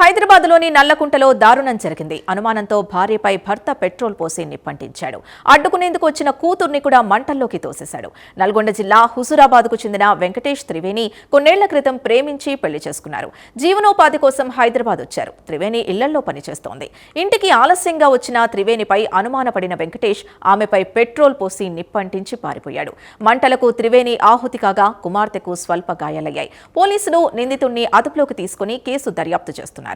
హైదరాబాద్లోని నల్లకుంటలో దారుణం జరిగింది. అనుమానంతో భార్యపై భర్త పెట్రోల్ పోసి నిప్పంటించాడు. అడ్డుకునేందుకు వచ్చిన కూతుర్ని కూడా మంటల్లోకి తోసేశాడు. నల్గొండ జిల్లా హుజురాబాద్కు చెందిన వెంకటేష్ త్రివేణి కొన్నేళ్ళ క్రితం ప్రేమించి పెళ్ళి చేసుకున్నారు. జీవనోపాధి కోసం హైదరాబాద్ వచ్చారు. త్రివేణి ఇళ్ళలో పనిచేస్తోంది. ఇంటికి ఆలస్యంగా వచ్చిన త్రివేణిపై అనుమానపడిన వెంకటేష్ ఆమెపై పెట్రోల్ పోసి నిప్పంటించి పారిపోయాడు. మంటలకు త్రివేణి ఆహుతి కాగా కుమార్తెకు స్వల్ప గాయాలయ్యాయి. పోలీసులు నిందితుణ్ణి అదుపులోకి తీసుకుని కేసు దర్యాప్తు చేస్తున్నారు.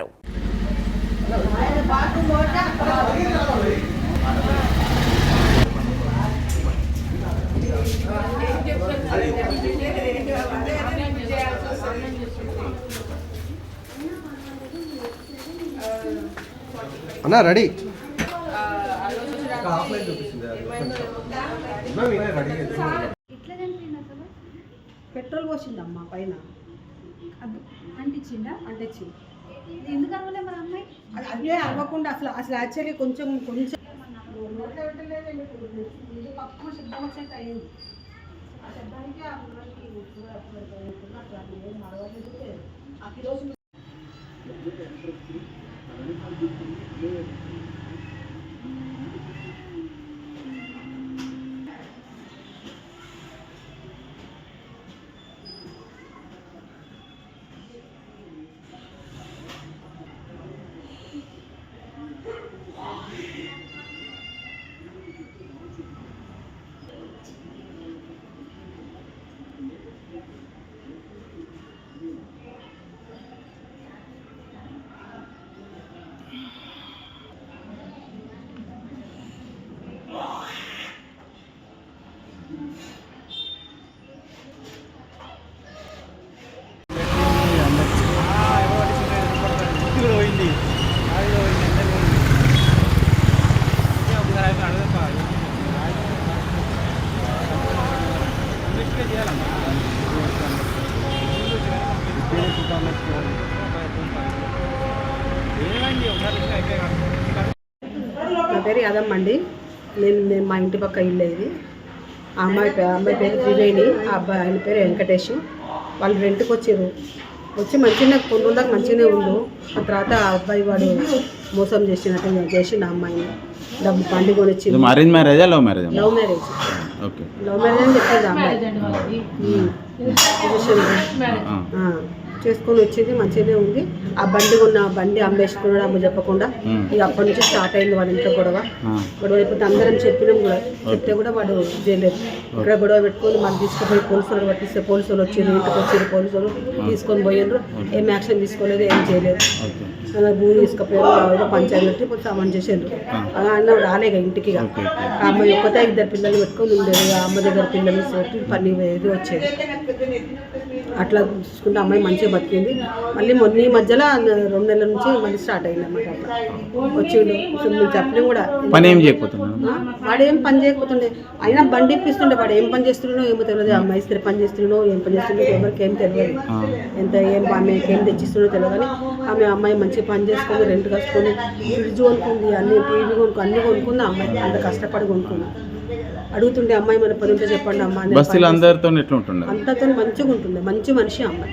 అన్నా రెడీ? పెట్రోల్ పోసిందమ్మా పైన. అది అంటించిందా అంటించింది ఎందుకు అరవలే మరి అమ్మాయి అది అదే అవ్వకుండా అసలు అసలు యాక్చువల్లీ కొంచెం కొంచెం పప్పు శబ్దం వచ్చేట్టు అయింది ఆ శబ్దానికి ఆ పిల్లలకి అట్లా నడవలేదు. ఆ నా పేరు యాదమ్మ అండి. నేను నేను మా ఇంటి పక్క ఇల్లు ఇది. ఆ అమ్మాయి అమ్మాయి పేరు త్రివేణి ఆ అబ్బాయి ఆయన పేరు వెంకటేష్. వాళ్ళు రెంట్కి వచ్చారు వచ్చి మంచిగా కొన్ని రోజులకు మంచిగానే ఉండు. ఆ తర్వాత ఆ అబ్బాయి వాడు మోసం చేసినట్టు చేసి నా అమ్మాయిని డబ్బు అరేంజ్ మ్యారేజా love marriage love marriage okay. Love marriage అని చెప్పేది అమ్మాయి. చేసుకొని వచ్చింది మంచిగానే ఉంది. ఆ బండి ఉన్న బండి అమ్మేసుకున్నాడు అమ్మ చెప్పకుండా. ఇక అప్పటి నుంచి స్టార్ట్ అయింది వాళ్ళ ఇంట్లో గొడవ. గొడవ అయిపోతే అందరం చెప్పినాం కూడా. చెప్తే కూడా వాడు చేయలేదు. ఇక్కడ గొడవ పెట్టుకొని మనం తీసుకుపోయి పోలీసులు పట్టిస్తే పోలీసులు వచ్చారు ఇంటికి వచ్చారు పోలీసులు తీసుకొని పోయారు ఏం యాక్షన్ తీసుకోలేదు ఏం చేయలేదు. భూమి తీసుకుపోయారు ఏదో పంచాయతీ పెట్టి కొంచెం సామాన్ చేసారు. అన్న రాలేక ఇంటికి అమ్మ ఒక్కతే ఇద్దరు పిల్లలు పెట్టుకొని ఉండేది అమ్మ దగ్గర పిల్లలు పెట్టి పని ఇది వచ్చేది. అట్లా చూసుకుంటే అమ్మాయి మంచిగా బతికింది. మళ్ళీ మొన్న ఈ మధ్యలో రెండు నెలల నుంచి మళ్ళీ స్టార్ట్ అయింది అన్నమాట వచ్చిండు మేము చెప్పినాం కూడా. పని ఏం చేయకపోతున్నాను ఆ, వాడు ఏం పని చేయకపోతుండే. అయినా బండి ఇప్పిస్తుండే వాడు ఏం పని చేస్తున్నాడో ఏమో తెలియదు. అమ్మాయి ఇస్త్రీ పని చేస్తున్నాడో ఏం పని చేస్తుండో ఎవరికి ఏం తెలియదు. ఎంత ఏం ఆమెకి ఏం తెచ్చిస్తుండో తెలియదు. కానీ ఆమె అమ్మాయి మంచిగా పని చేసుకొని రెంట్ కట్టుకొని ఫ్రిడ్జ్ కొనుక్కుంది అన్ని టీవీ కొనుక్కు అన్ని కొనుక్కుంది అమ్మాయి? అంత కష్టపడి కొనుక్కుంది. అడుగుతుండే అమ్మాయి మన పని ఉంటే చెప్పండి అమ్మ అని బస్తీలు అందరితో మంచిగా ఉంటుండే? మంచి మనిషి అమ్మాయి.